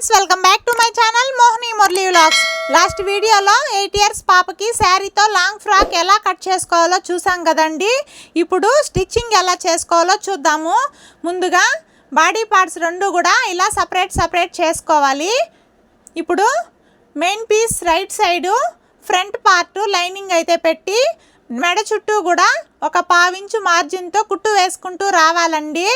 Friends welcome back to my channel Mohani Murali vlogs last వీడియోలో eight years పాపకి శారీతో long frock ఎలా cut చేసుకోవాలో చూసాం కదండి. ఇప్పుడు స్టిచ్చింగ్ ఎలా చేసుకోవాలో చూద్దాము. ముందుగా బాడీ పార్ట్స్ రెండు కూడా ఇలా సపరేట్ సపరేట్ చేసుకోవాలి. ఇప్పుడు main piece right side front part lining అయితే పెట్టి మెడ చుట్టూ కూడా ఒక పావించు మార్జిన్తో కుట్టు వేసుకుంటూ రావాలండి.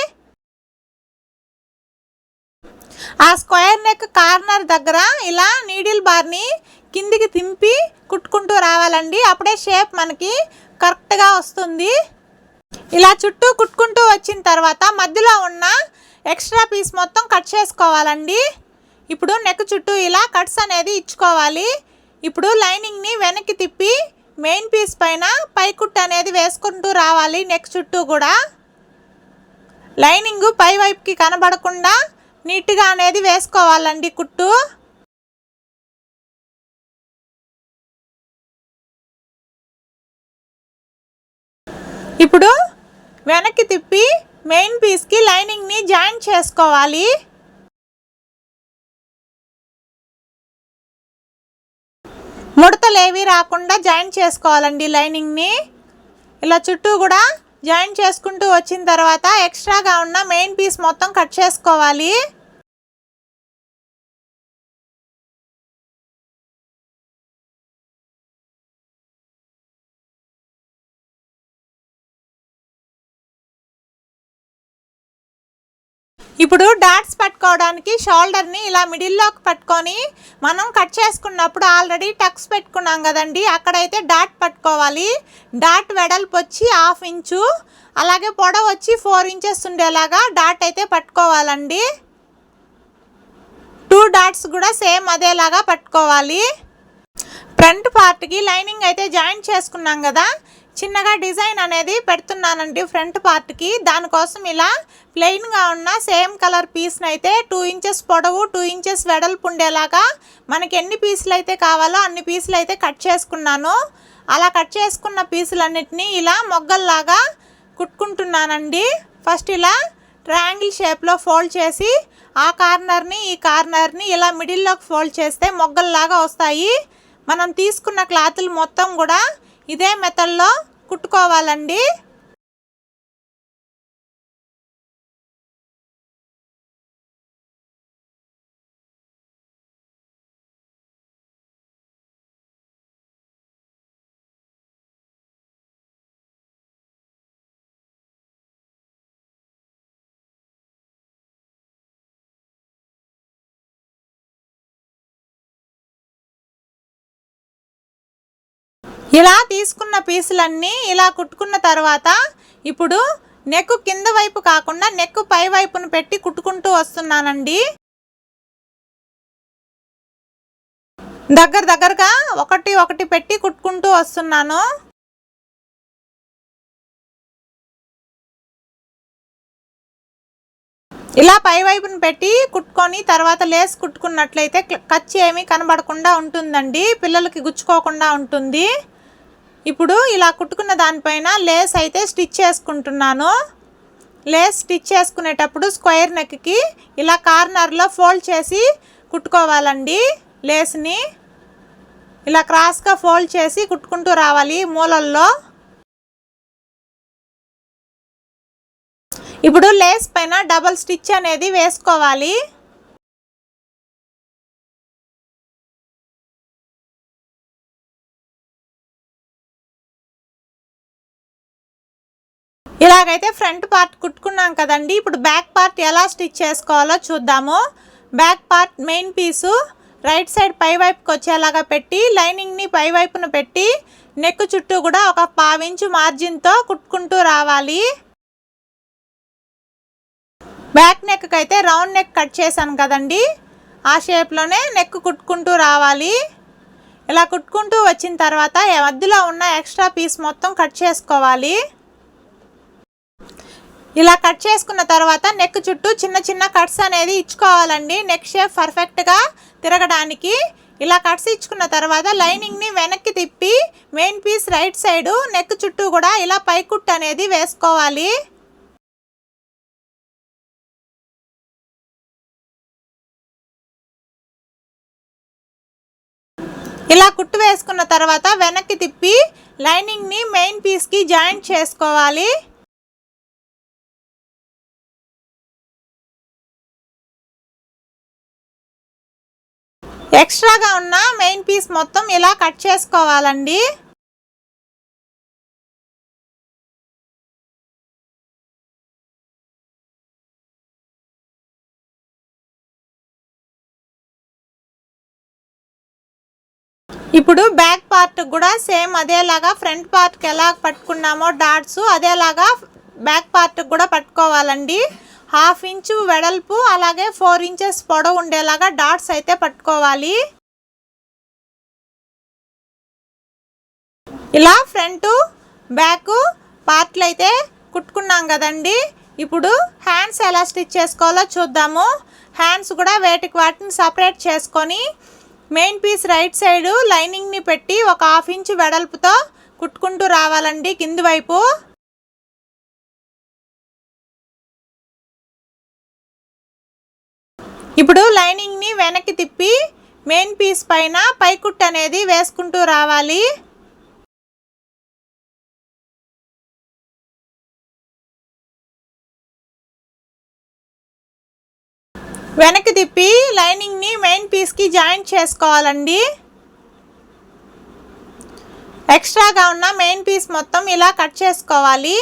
ఆ స్క్వేర్ నెక్ కార్నర్ దగ్గర ఇలా నీడిల్ బార్ని కిందికి తింపి కుట్టుకుంటూ రావాలండి. అప్పుడే షేప్ మనకి కరెక్ట్గా వస్తుంది. ఇలా చుట్టూ కుట్టుకుంటూ వచ్చిన తర్వాత మధ్యలో ఉన్న ఎక్స్ట్రా పీస్ మొత్తం కట్ చేసుకోవాలండి. ఇప్పుడు నెక్ చుట్టూ ఇలా కట్స్ అనేది ఇచ్చుకోవాలి. ఇప్పుడు లైనింగ్ని వెనక్కి తిప్పి మెయిన్ పీస్ పైన పై అనేది వేసుకుంటూ రావాలి నెక్ చుట్టూ కూడా. లైనింగ్ పై వైపుకి కనబడకుండా నీట్గా అనేది వేసుకోవాలండి కుట్టు. ఇప్పుడు వెనక్కి తిప్పి మెయిన్ పీస్కి లైనింగ్ని జాయిన్ చేసుకోవాలి. ముడతలు రాకుండా జాయిన్ చేసుకోవాలండి లైనింగ్ని. ఇలా చుట్టూ కూడా జాయిన్ చేసుకుంటూ వచ్చిన తర్వాత ఎక్స్ట్రాగా ఉన్న మెయిన్ పీస్ మొత్తం కట్ చేసుకోవాలి. ఇప్పుడు డాట్స్ చేసుకోవడానికి షోల్డర్ని ఇలా మిడిల్లోకి పట్టుకొని మనం కట్ చేసుకున్నప్పుడు ఆల్రెడీ టక్స్ పెట్టుకున్నాం కదండి. అక్కడైతే డాట్ పట్టుకోవాలి. డాట్ వెడల్పు వచ్చి హాఫ్ ఇంచు అలాగే పొడవు వచ్చి ఫోర్ ఇంచెస్ ఉండేలాగా డాట్ అయితే పట్టుకోవాలండి. టూ డాట్స్ కూడా సేమ్ అదేలాగా పట్టుకోవాలి. ఫ్రంట్ పార్ట్కి లైనింగ్ అయితే జాయిన్ చేసుకున్నాం కదా. చిన్నగా డిజైన్ అనేది పెడుతున్నానండి ఫ్రంట్ పార్ట్కి. దానికోసం ఇలా ప్లెయిన్గా ఉన్న సేమ్ కలర్ పీస్ని అయితే టూ ఇంచెస్ పొడవు టూ ఇంచెస్ వెడల్పు ఉండేలాగా మనకి ఎన్ని పీసులు అయితే కావాలో అన్ని పీసులు అయితే కట్ చేసుకున్నాను. అలా కట్ చేసుకున్న పీసులన్నిటినీ ఇలా మొగ్గల్లాగా కుట్టుకుంటున్నానండి. ఫస్ట్ ఇలా ట్రయాంగిల్ షేప్లో ఫోల్డ్ చేసి ఆ కార్నర్ని ఈ కార్నర్ని ఇలా మిడిల్లోకి ఫోల్డ్ చేస్తే మొగ్గల్లాగా వస్తాయి. మనం తీసుకున్న క్లాతులు మొత్తం కూడా ఇదే మెథడ్లో కుట్టుకోవాలండి. ఇలా తీసుకున్న పీసులన్నీ ఇలా కుట్టుకున్న తర్వాత ఇప్పుడు నెక్ కింద వైపు కాకుండా నెక్ పై వైపును పెట్టి కుట్టుకుంటూ వస్తున్నానండి. దగ్గర దగ్గరగా ఒకటి ఒకటి పెట్టి కుట్టుకుంటూ వస్తున్నాను. ఇలా పై వైపును పెట్టి కుట్టుకొని తర్వాత లేస్ కుట్టుకున్నట్లయితే ఖర్చు ఏమీ కనబడకుండా ఉంటుందండి. పిల్లలకి గుచ్చుకోకుండా ఉంటుంది. ఇప్పుడు ఇలా కుట్టుకున్న దానిపైన లేస్ అయితే స్టిచ్ చేసుకుంటున్నాను. లేస్ స్టిచ్ చేసుకునేటప్పుడు స్క్వేర్ నెక్కి ఇలా కార్నర్లో ఫోల్డ్ చేసి కుట్టుకోవాలండి లేస్ని. ఇలా క్రాస్గా ఫోల్డ్ చేసి కుట్టుకుంటూ రావాలి మూలల్లో. ఇప్పుడు లేస్ పైన డబల్ స్టిచ్ అనేది వేసుకోవాలి. ఇలాగైతే ఫ్రంట్ పార్ట్ కుట్టుకున్నాం కదండి. ఇప్పుడు బ్యాక్ పార్ట్ ఎలా స్టిచ్ చేసుకోవాలో చూద్దాము. Back part main piece right side పై వైపుకి వచ్చేలాగా పెట్టి లైనింగ్ని పై వైపున పెట్టి నెక్ చుట్టూ కూడా ఒక పావించు మార్జిన్తో కుట్టుకుంటూ రావాలి. బ్యాక్ నెక్ అయితే రౌండ్ నెక్ కట్ చేశాను కదండి. ఆ షేప్లోనే నెక్ కుట్టుకుంటూ రావాలి. ఇలా కుట్టుకుంటూ వచ్చిన తర్వాత మధ్యలో ఉన్న ఎక్స్ట్రా పీస్ మొత్తం కట్ చేసుకోవాలి. ఇలా కట్ చేసుకున్న తర్వాత నెక్ చుట్టూ చిన్న చిన్న కట్స్ అనేది ఇచ్చుకోవాలండి. నెక్ షేప్ పర్ఫెక్ట్గా తిరగడానికి. ఇలా కట్స్ ఇచ్చుకున్న తర్వాత లైనింగ్ని వెనక్కి తిప్పి main piece right side neck చుట్టూ కూడా ఇలా పైకుట్ అనేది వేసుకోవాలి. ఇలా కుట్టు వేసుకున్న తర్వాత వెనక్కి తిప్పి లైనింగ్ని మెయిన్ పీస్కి జాయింట్ చేసుకోవాలి. ఎక్స్ట్రాగా ఉన్న మెయిన్ పీస్ మొత్తం ఇలా కట్ చేసుకోవాలండి. ఇప్పుడు బ్యాక్ పార్ట్ కూడా సేమ్ అదేలాగా ఫ్రంట్ పార్ట్కి ఎలా పట్టుకున్నామో డాట్స్ అదేలాగా బ్యాక్ పార్ట్ కూడా పట్టుకోవాలండి. హాఫ్ ఇంచు వెడల్పు అలాగే ఫోర్ ఇంచెస్ పొడవు ఉండేలాగా డాట్స్ అయితే పట్టుకోవాలి. ఇలా ఫ్రంట్ బ్యాక్ పార్ట్లు అయితే కుట్టుకున్నాం కదండి. ఇప్పుడు హ్యాండ్స్ ఎలా స్టిచ్ చేసుకోవాలో చూద్దాము. హ్యాండ్స్ కూడా వేటికి వాటిని సపరేట్ చేసుకొని మెయిన్ పీస్ రైట్ సైడు లైనింగ్ని పెట్టి ఒక హాఫ్ ఇంచ్ వెడల్పుతో కుట్టుకుంటూ రావాలండి కింది వైపు. ఇప్పుడు లైనింగ్ని వెనక్కి తిప్పి మెయిన్ పీస్ పైన పైకుట్ అనేది వేసుకుంటూ రావాలి. వెనక్కి తిప్పి లైనింగ్ని మెయిన్ పీస్కి జాయింట్ చేసుకోవాలండి. ఎక్స్ట్రాగా ఉన్న మెయిన్ పీస్ మొత్తం ఇలా కట్ చేసుకోవాలి.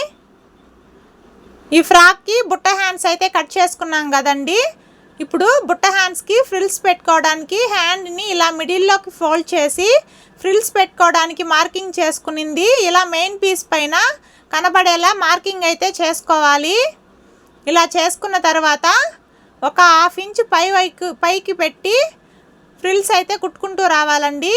ఈ ఫ్రాక్కి బుట్ట హ్యాండ్స్ అయితే కట్ చేసుకున్నాం కదండీ. ఇప్పుడు బుట్ట హ్యాండ్స్కి ఫ్రిల్స్ పెట్టుకోవడానికి హ్యాండ్ని ఇలా మిడిల్లోకి ఫోల్డ్ చేసి ఫ్రిల్స్ పెట్టుకోవడానికి మార్కింగ్ చేసుకునింది. ఇలా మెయిన్ పీస్ పైన కనబడేలా మార్కింగ్ అయితే చేసుకోవాలి. ఇలా చేసుకున్న తర్వాత ఒక హాఫ్ ఇంచ్ పై వైపు పైకి పెట్టి ఫ్రిల్స్ అయితే కుట్టుకుంటూ రావాలండి.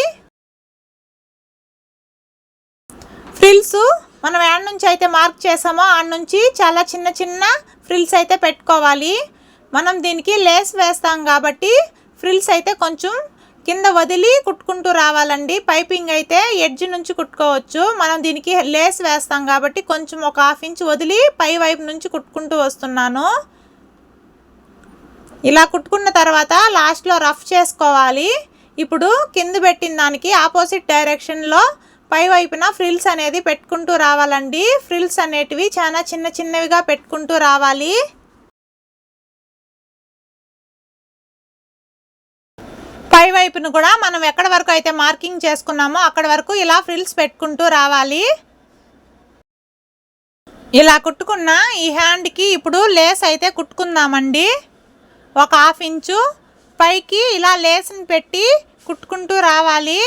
ఫ్రిల్స్ మనం యాడ్ నుంచి అయితే మార్క్ చేసామో ఆడ నుంచి చాలా చిన్న చిన్న ఫ్రిల్స్ అయితే పెట్టుకోవాలి. మనం దీనికి లేస్ వేస్తాం కాబట్టి ఫ్రిల్స్ అయితే కొంచెం కింద వదిలి కుట్టుకుంటూ రావాలండి. పైపింగ్ అయితే ఎడ్జ్ నుంచి కుట్టుకోవచ్చు. మనం దీనికి లేస్ వేస్తాం కాబట్టి కొంచెం ఒక హాఫ్ ఇంచ్ వదిలి పై వైపు నుంచి కుట్టుకుంటూ వస్తున్నాను. ఇలా కుట్టుకున్న తర్వాత లాస్ట్లో రఫ్ చేసుకోవాలి. ఇప్పుడు కింద పెట్టిన దానికి ఆపోజిట్ డైరెక్షన్లో పై వైపున ఫ్రిల్స్ అనేది పెట్టుకుంటూ రావాలండి. ఫ్రిల్స్ అనేటివి చాలా చిన్న చిన్నవిగా పెట్టుకుంటూ రావాలి. పై వైపును కూడా మనం ఎక్కడ వరకు అయితే మార్కింగ్ చేసుకున్నామో అక్కడ వరకు ఇలా ఫ్రిల్స్ పెట్టుకుంటూ రావాలి. ఇలా కుట్టుకున్న ఈ హ్యాండ్కి ఇప్పుడు లేస్ అయితే కుట్టుకుందామండి. ఒక హాఫ్ ఇంచు పైకి ఇలా లేస్ని పెట్టి కుట్టుకుంటూ రావాలి.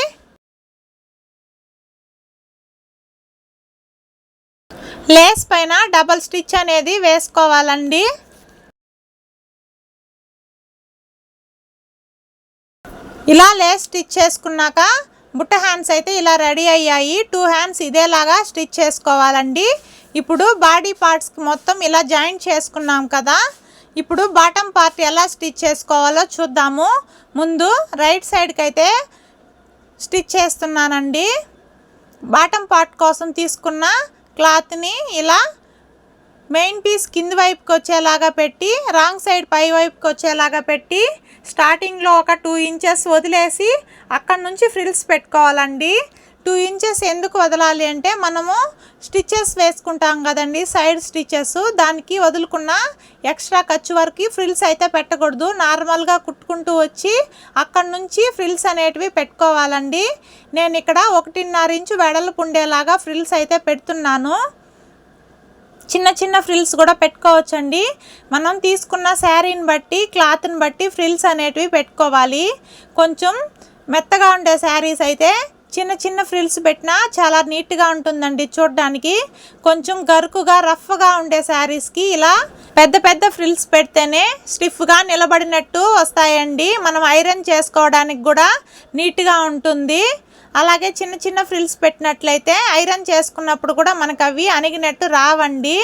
లేస్ పైన డబల్ స్టిచ్ అనేది వేసుకోవాలండి. ఇలా లేస్ స్టిచ్ చేసుకున్నాక బుట్ట హ్యాండ్స్ అయితే ఇలా రెడీ అయ్యాయి. టూ హ్యాండ్స్ ఇదేలాగా స్టిచ్ చేసుకోవాలండి. ఇప్పుడు బాడీ పార్ట్స్కి మొత్తం ఇలా జాయింట్ చేసుకున్నాం కదా. ఇప్పుడు బాటమ్ పార్ట్ ఎలా స్టిచ్ చేసుకోవాలో చూద్దాము. ముందు రైట్ సైడ్కి అయితే స్టిచ్ చేస్తున్నానండి. బాటమ్ పార్ట్ కోసం తీసుకున్న క్లాత్ని ఇలా మెయిన్ పీస్ కింది వైపుకి వచ్చేలాగా పెట్టి రాంగ్ సైడ్ పై వైపుకి వచ్చేలాగా పెట్టి స్టార్టింగ్లో ఒక టూ ఇంచెస్ వదిలేసి అక్కడ నుంచి ఫ్రిల్స్ పెట్టుకోవాలండి. టూ ఇంచెస్ ఎందుకు వదలాలి అంటే మనము స్టిచ్చెస్ వేసుకుంటాం కదండి సైడ్ స్టిచ్చెస్ దానికి వదులుకున్న ఎక్స్ట్రా ఖర్చు వరకు ఫ్రిల్స్ అయితే పెట్టకూడదు. నార్మల్గా కుట్టుకుంటూ వచ్చి అక్కడ నుంచి ఫ్రిల్స్ అనేటివి పెట్టుకోవాలండి. నేను ఇక్కడ ఒకటిన్నర ఇంచు వెడల్పు ఉండేలాగా ఫ్రిల్స్ అయితే పెడుతున్నాను. చిన్న చిన్న ఫ్రిల్స్ కూడా పెట్టుకోవచ్చండి. మనం తీసుకున్న శారీని బట్టి క్లాత్ని బట్టి ఫ్రిల్స్ అనేటివి పెట్టుకోవాలి. కొంచెం మెత్తగా ఉండే శారీస్ అయితే చిన్న చిన్న ఫ్రిల్స్ పెట్టినా చాలా నీట్గా ఉంటుందండి చూడడానికి. కొంచెం గరుకుగా రఫ్గా ఉండే శారీస్కి ఇలా పెద్ద పెద్ద ఫ్రిల్స్ పెడితేనే స్టిఫ్గా నిలబడినట్టు వస్తాయండి. మనం ఐరన్ చేసుకోవడానికి కూడా నీట్గా ఉంటుంది. అలాగే చిన్న చిన్న ఫ్రిల్స్ పెట్టినట్లయితే ఐరన్ చేసుకున్నప్పుడు కూడా మనకు అవి అణిగినట్టు రావండి.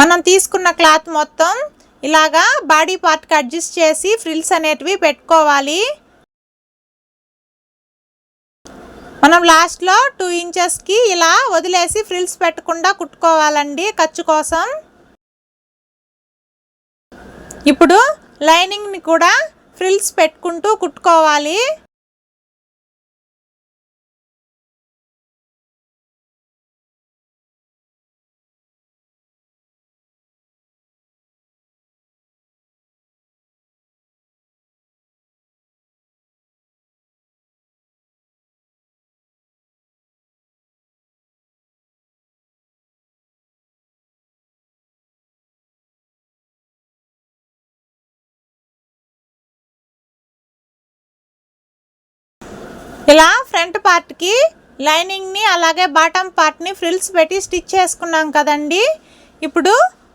మనం తీసుకున్న క్లాత్ మొత్తం ఇలాగా బాడీ పార్ట్కి అడ్జస్ట్ చేసి ఫ్రిల్స్ అనేటివి పెట్టుకోవాలి. మనం లాస్ట్లో టూ ఇంచెస్కి ఇలా వదిలేసి ఫ్రిల్స్ పెట్టకుండా కుట్టుకోవాలండి ఖర్చు కోసం. ఇప్పుడు లైనింగ్ని కూడా ఫ్రిల్స్ పెట్టుకుంటూ కుట్టుకోవాలి. ఇలా ఫ్రంట్ పార్ట్కి లైనింగ్ని అలాగే బాటమ్ పార్ట్ని ఫ్రిల్స్ పెట్టి స్టిచ్ చేసుకున్నాం కదండి. ఇప్పుడు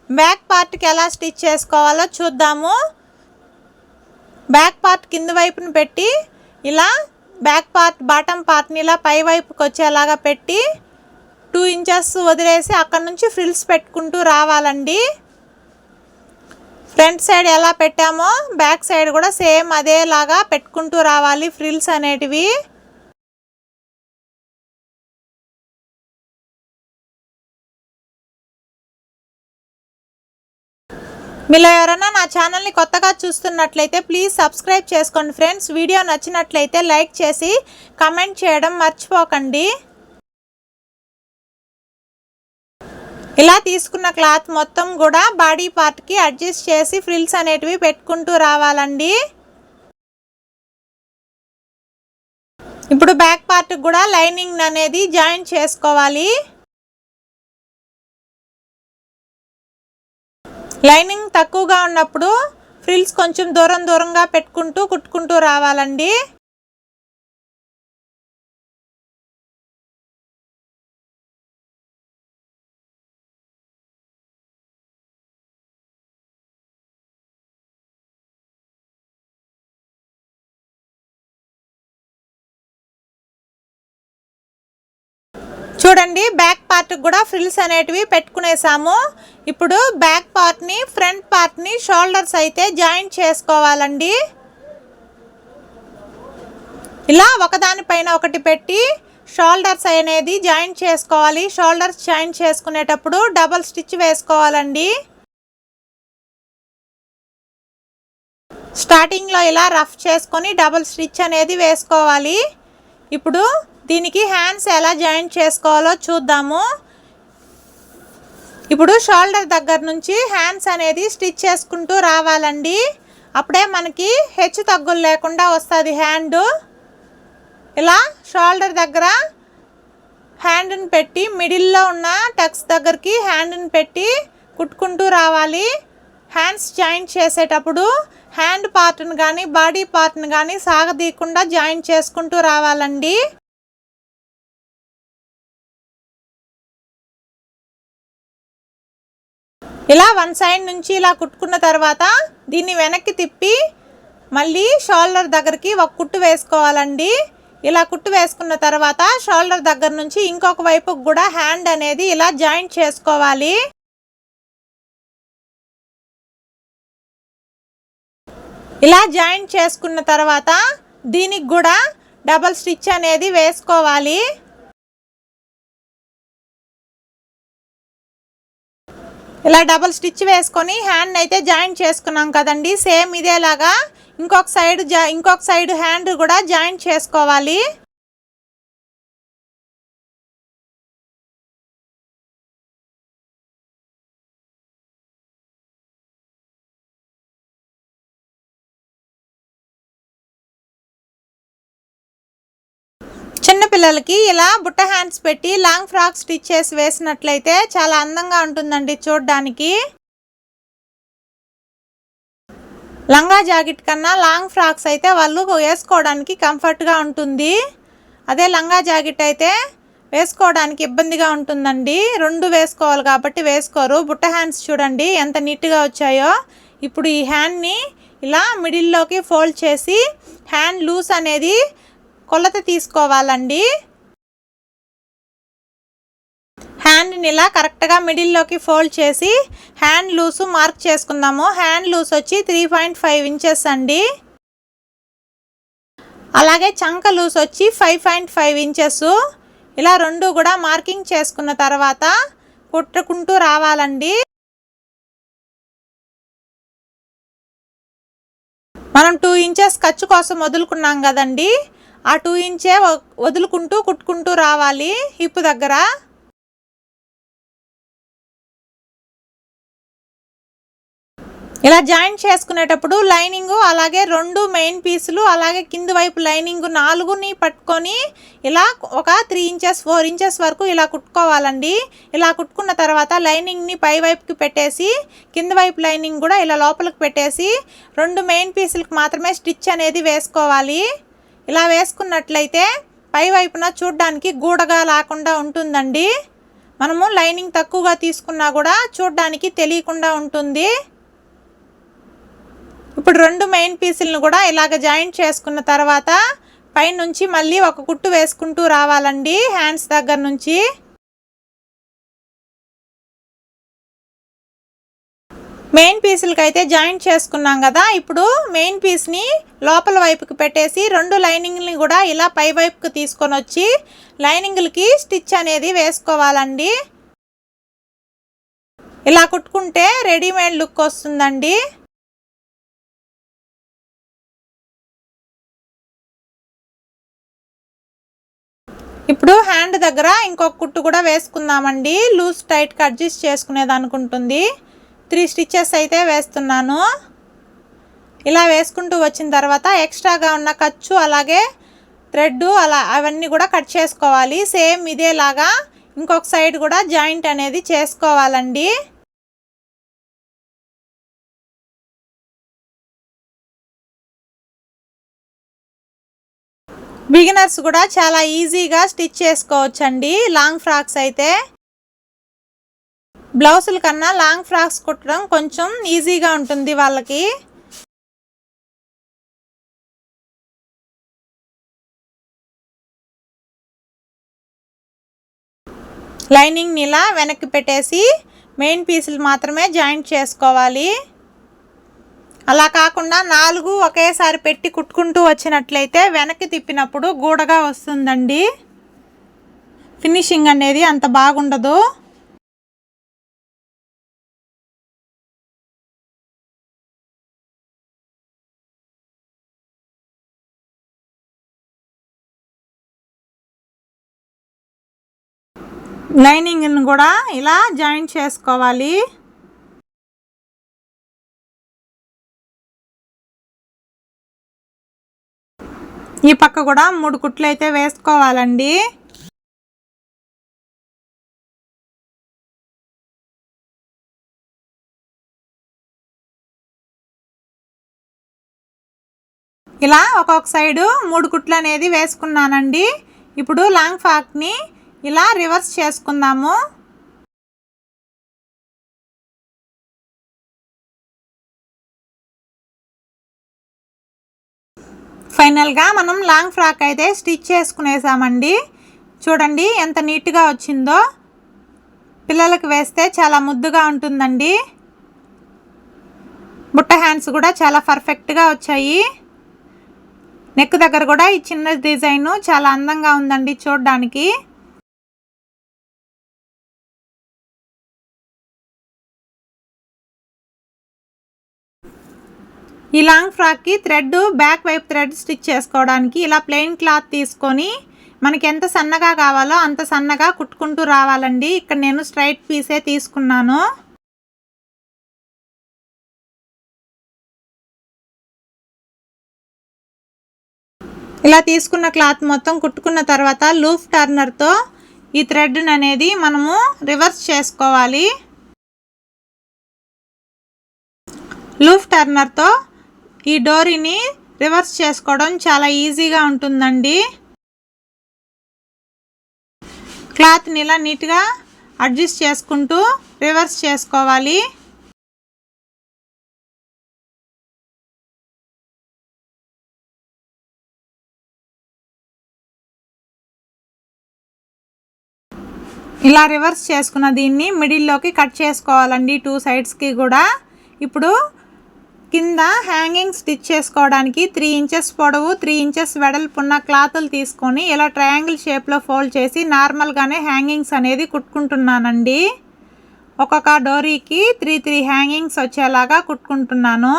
బ్యాక్ పార్ట్కి ఎలా స్టిచ్ చేసుకోవాలో చూద్దాము. బ్యాక్ పార్ట్ కింద వైపున పెట్టి ఇలా బ్యాక్ పార్ట్ బాటమ్ పార్ట్ని ఇలా పై వైపుకి వచ్చేలాగా పెట్టి టూ ఇంచెస్ వదిలేసి అక్కడ నుంచి ఫ్రిల్స్ పెట్టుకుంటూ రావాలండి. ఫ్రంట్ సైడ్ ఎలా పెట్టామో బ్యాక్ సైడ్ కూడా సేమ్ అదేలాగా పెట్టుకుంటూ రావాలి ఫ్రిల్స్ అనేటివి. మీలో ఎవరైనా నా ఛానల్ని కొత్తగా చూస్తున్నట్లయితే ప్లీజ్ సబ్స్క్రైబ్ చేసుకోండి ఫ్రెండ్స్. వీడియో నచ్చినట్లయితే లైక్ చేసి కమెంట్ చేయడం మర్చిపోకండి. ఇలా తీసుకున్న క్లాత్ మొత్తం కూడా బాడీ పార్ట్కి అడ్జస్ట్ చేసి ఫ్రిల్స్ అనేటివి పెట్టుకుంటూ రావాలండి. ఇప్పుడు బ్యాక్ పార్ట్కి కూడా లైనింగ్ అనేది జాయిన్ చేసుకోవాలి. లైనింగ్ తక్కువగా ఉన్నప్పుడు ఫ్రిల్స్ కొంచెం దూరం దూరంగా పెట్టుకుంటూ కుట్టుకుంటూ రావాలండి. చూడండి బ్యాక్ పార్ట్కి కూడా ఫ్రిల్స్ అనేటివి పెట్టుకునేసాము. ఇప్పుడు బ్యాక్ పార్ట్ని ఫ్రంట్ పార్ట్ని షోల్డర్స్ అయితే జాయింట్ చేసుకోవాలండి. ఇలా ఒకదానిపైన ఒకటి పెట్టి షోల్డర్స్ అనేది జాయింట్ చేసుకోవాలి. షోల్డర్స్ జాయింట్ చేసుకునేటప్పుడు డబల్ స్టిచ్ వేసుకోవాలండి. స్టార్టింగ్లో ఇలా రఫ్ చేసుకొని డబల్ స్టిచ్ అనేది వేసుకోవాలి. ఇప్పుడు దీనికి హ్యాండ్స్ ఎలా జాయింట్ చేసుకోవాలో చూద్దాము. ఇప్పుడు షోల్డర్ దగ్గర నుంచి హ్యాండ్స్ అనేది స్టిచ్ చేసుకుంటూ రావాలండి. అప్పుడే మనకి హెచ్చు తగ్గులు లేకుండా వస్తుంది హ్యాండ్. ఇలా షోల్డర్ దగ్గర హ్యాండ్ని పెట్టి మిడిల్లో ఉన్న టక్స్ దగ్గరికి హ్యాండ్ని పెట్టి కుట్టుకుంటూ రావాలి. హ్యాండ్స్ జాయింట్ చేసేటప్పుడు హ్యాండ్ పార్ట్ని కానీ బాడీ పార్ట్ని కానీ సాగదీయకుండా జాయింట్ చేసుకుంటూ రావాలండి. ఇలా వన్ సైడ్ నుంచి ఇలా కుట్టుకున్న తర్వాత దీన్ని వెనక్కి తిప్పి మళ్ళీ షోల్డర్ దగ్గరికి ఒక కుట్టు వేసుకోవాలండి. ఇలా కుట్టు వేసుకున్న తర్వాత షోల్డర్ దగ్గర నుంచి ఇంకొక వైపుకు కూడా హ్యాండ్ అనేది ఇలా జాయింట్ చేసుకోవాలి. ఇలా జాయింట్ చేసుకున్న తర్వాత దీనికి కూడా డబల్ స్టిచ్ అనేది వేసుకోవాలి. ఇలా డబల్ స్టిచ్ వేసుకొని హ్యాండ్ అయితే జాయింట్ చేసుకున్నాం కదండి. సేమ్ ఇదేలాగా. ఇంకొక సైడ్ జా ఇంకొక సైడ్ హ్యాండ్ కూడా జాయింట్ చేసుకోవాలి. చిన్నపిల్లలకి ఇలా బుట్ట హ్యాండ్స్ పెట్టి లాంగ్ ఫ్రాక్ స్టిచ్చెస్ వేసినట్లయితే చాలా అందంగా ఉంటుందండి చూడడానికి. లంగా జాకెట్ కన్నా లాంగ్ ఫ్రాక్స్ అయితే వాళ్ళు వేసుకోవడానికి కంఫర్ట్గా ఉంటుంది. అదే లంగా జాకెట్ అయితే వేసుకోవడానికి ఇబ్బందిగా ఉంటుందండి. రెండు వేసుకోవాలి కాబట్టి వేసుకోరు. బుట్ట హ్యాండ్స్ చూడండి ఎంత నీట్గా వచ్చాయో. ఇప్పుడు ఈ హ్యాండ్ని ఇలా మిడిల్లోకి ఫోల్డ్ చేసి హ్యాండ్ లూస్ అనేది కొలత తీసుకోవాలండి. హ్యాండ్ని ఇలా కరెక్ట్గా మిడిల్లోకి ఫోల్డ్ చేసి హ్యాండ్ లూసు మార్క్ చేసుకుందాము. హ్యాండ్ లూస్ వచ్చి త్రీ పాయింట్ ఫైవ్ ఇంచెస్ అండి. అలాగే చంక లూస్ వచ్చి ఫైవ్ పాయింట్ ఫైవ్ ఇంచెస్ ఇలా రెండు కూడా మార్కింగ్ చేసుకున్న తర్వాత కుట్టుకుంటూ రావాలండి. మనం టూ ఇంచెస్ ఖర్చు కోసం వదులుకున్నాం కదండి. ఆ టూ ఇంచే వ- వదులుకుంటూ కుట్టుకుంటూ రావాలి. హిప్ దగ్గర. ఇలా జాయింట్ చేసుకునేటప్పుడు లైనింగ్ అలాగే రెండు మెయిన్ పీసులు అలాగే కింది వైపు లైనింగ్ నాలుగుని పట్టుకొని ఇలా ఒక త్రీ ఇంచెస్ ఫోర్ ఇంచెస్ వరకు ఇలా కుట్టుకోవాలండి. ఇలా కుట్టుకున్న తర్వాత లైనింగ్ని పై వైపుకి పెట్టేసి కింది వైపు లైనింగ్ కూడా ఇలా లోపలికి పెట్టేసి రెండు మెయిన్ పీసులకు మాత్రమే స్టిచ్ అనేది వేసుకోవాలి. ఇలా వేసుకున్నట్లయితే పై వైపున చూడ్డానికి గూడగా లేకుండా ఉంటుందండి. మనము లైనింగ్ తక్కువగా తీసుకున్నా కూడా చూడ్డానికి తెలియకుండా ఉంటుంది. ఇప్పుడు రెండు మెయిన్ పీసులను కూడా ఇలాగ జాయింట్ చేసుకున్న తర్వాత పైనుంచి మళ్ళీ ఒక కుట్టు వేసుకుంటూ రావాలండి హ్యాండ్స్ దగ్గర నుంచి. మెయిన్ పీసులకి అయితే జాయింట్ చేసుకున్నాం కదా. ఇప్పుడు మెయిన్ పీస్ని లోపల వైపుకి పెట్టేసి రెండు లైనింగ్ని కూడా ఇలా పై వైపుకి తీసుకొని వచ్చి లైనింగ్లకి స్టిచ్ అనేది వేసుకోవాలండి. ఇలా కుట్టుకుంటే రెడీమేడ్ లుక్ వస్తుందండి. ఇప్పుడు హ్యాండ్ దగ్గర ఇంకొక కుట్టు కూడా వేసుకుందామండి. లూజ్ టైట్గా అడ్జస్ట్ చేసుకునేది అనుకుంటుంది త్రీ స్టిచ్చెస్ అయితే వేస్తున్నాను. ఇలా వేసుకుంటూ వచ్చిన తర్వాత ఎక్స్ట్రాగా ఉన్న ఖర్చు అలాగే థ్రెడ్ అలా అవన్నీ కూడా కట్ చేసుకోవాలి. సేమ్ ఇదేలాగా ఇంకొక సైడ్ కూడా జాయింట్ అనేది చేసుకోవాలండి. బిగినర్స్ కూడా చాలా ఈజీగా స్టిచ్ చేసుకోవచ్చండి. లాంగ్ ఫ్రాక్స్ అయితే బ్లౌజుల కన్నా లాంగ్ ఫ్రాక్స్ కుట్టడం కొంచెం ఈజీగా ఉంటుంది వాళ్ళకి. లైనింగ్ ఇలా వెనక్కి పెట్టేసి మెయిన్ పీసులు మాత్రమే జాయింట్ చేసుకోవాలి. అలా కాకుండా నాలుగు ఒకేసారి పెట్టి కుట్టుకుంటూ వచ్చినట్లయితే వెనక్కి తిప్పినప్పుడు గూడగా వస్తుందండి. ఫినిషింగ్ అనేది అంత బాగుండదు. లైనింగ్ని కూడా ఇలా జాయిన్ చేసుకోవాలి. ఈ పక్క కూడా మూడు కుట్లు అయితే వేసుకోవాలండి. ఇలా ఒక్కొక్క సైడు మూడు కుట్లు అనేది వేసుకున్నానండి. ఇప్పుడు లాంగ్ ఫ్రాక్ని ఇలా రివర్స్ చేసుకుందాము. ఫైనల్గా మనం లాంగ్ ఫ్రాక్ అయితే స్టిచ్ చేసుకునేసామండి. చూడండి ఎంత నీట్గా వచ్చిందో. పిల్లలకు వేస్తే చాలా ముద్దుగా ఉంటుందండి. బుట్ట హ్యాండ్స్ కూడా చాలా పర్ఫెక్ట్గా వచ్చాయి. నెక్ దగ్గర కూడా ఈ చిన్న డిజైను చాలా అందంగా ఉందండి చూడడానికి. ఈ లాంగ్ ఫ్రాక్కి థ్రెడ్ బ్యాక్ వైపు థ్రెడ్ స్టిచ్ చేసుకోవడానికి ఇలా ప్లెయిన్ క్లాత్ తీసుకొని మనకి ఎంత సన్నగా కావాలో అంత సన్నగా కుట్టుకుంటూ రావాలండి. ఇక్కడ నేను స్ట్రైట్ పీసే తీసుకున్నాను. ఇలా తీసుకున్న క్లాత్ మొత్తం కుట్టుకున్న తర్వాత లూఫ్ టర్నర్తో ఈ థ్రెడ్ అనేది మనము రివర్స్ చేసుకోవాలి. లూఫ్ టర్నర్తో ఈ డోరీని రివర్స్ చేసుకోవడం చాలా ఈజీగా ఉంటుందండి. క్లాత్ని ఇలా నీట్గా అడ్జస్ట్ చేసుకుంటూ రివర్స్ చేసుకోవాలి. ఇలా రివర్స్ చేసుకున్న దీన్ని మిడిల్లోకి కట్ చేసుకోవాలండి. టూ సైడ్స్కి కూడా. ఇప్పుడు కింద హ్యాంగింగ్ స్టిచ్ చేసుకోవడానికి త్రీ ఇంచెస్ పొడవు త్రీ ఇంచెస్ వెడల్పున్న క్లాతులు తీసుకొని ఇలా ట్రయాంగిల్ షేప్లో ఫోల్డ్ చేసి నార్మల్గానే హ్యాంగింగ్స్ అనేది కుట్టుకుంటున్నానండి. ఒక్కొక్క డోరీకి త్రీ త్రీ హ్యాంగింగ్స్ వచ్చేలాగా కుట్టుకుంటున్నాను.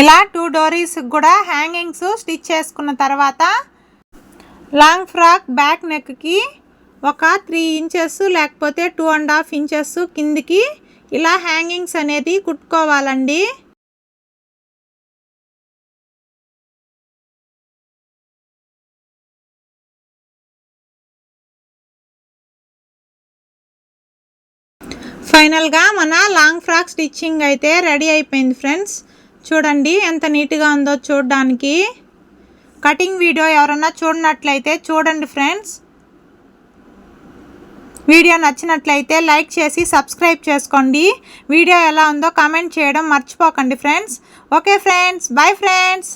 ఇలా టూ డోరీస్ కూడా హ్యాంగింగ్స్ స్టిచ్ చేసుకున్న తర్వాత లాంగ్ ఫ్రాక్ బ్యాక్ నెక్కి ఒక త్రీ ఇంచెస్ లేకపోతే టూ అండ్ హాఫ్ ఇంచెస్ కిందికి ఇలా హ్యాంగింగ్స్ అనేది కుట్టుకోవాలండి. ఫైనల్గా మన లాంగ్ ఫ్రాక్ స్టిచ్చింగ్ అయితే రెడీ అయిపోయింది ఫ్రెండ్స్ చూడండి ఎంత నీట్గా ఉందో చూడడానికి. కటింగ్ వీడియో ఎవరన్నా చూడనట్లయితే చూడండి ఫ్రెండ్స్. వీడియో నచ్చినట్లయితే లైక్ చేసి సబ్స్క్రైబ్ చేసుకోండి. వీడియో ఎలా ఉందో కామెంట్ చేయడం మర్చిపోకండి friends. Okay friends. Bye friends.